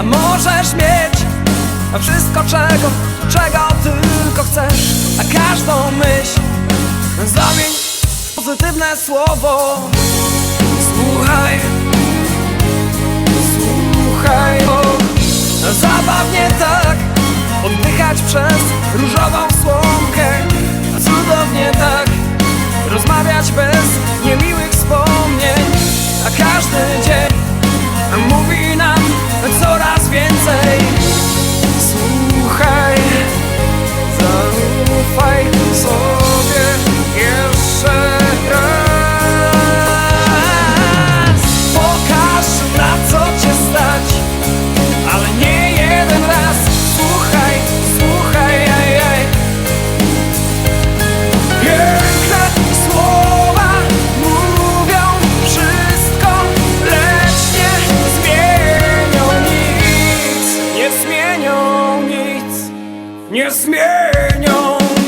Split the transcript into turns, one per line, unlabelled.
A możesz mieć wszystko czego, czego tylko chcesz. A każdą myśl zamień w pozytywne słowo. Słuchaj, słuchaj, o Zabawnie tak oddychać przez różową słomkę cudownie tak rozmawiać bez niemiłych не сменю.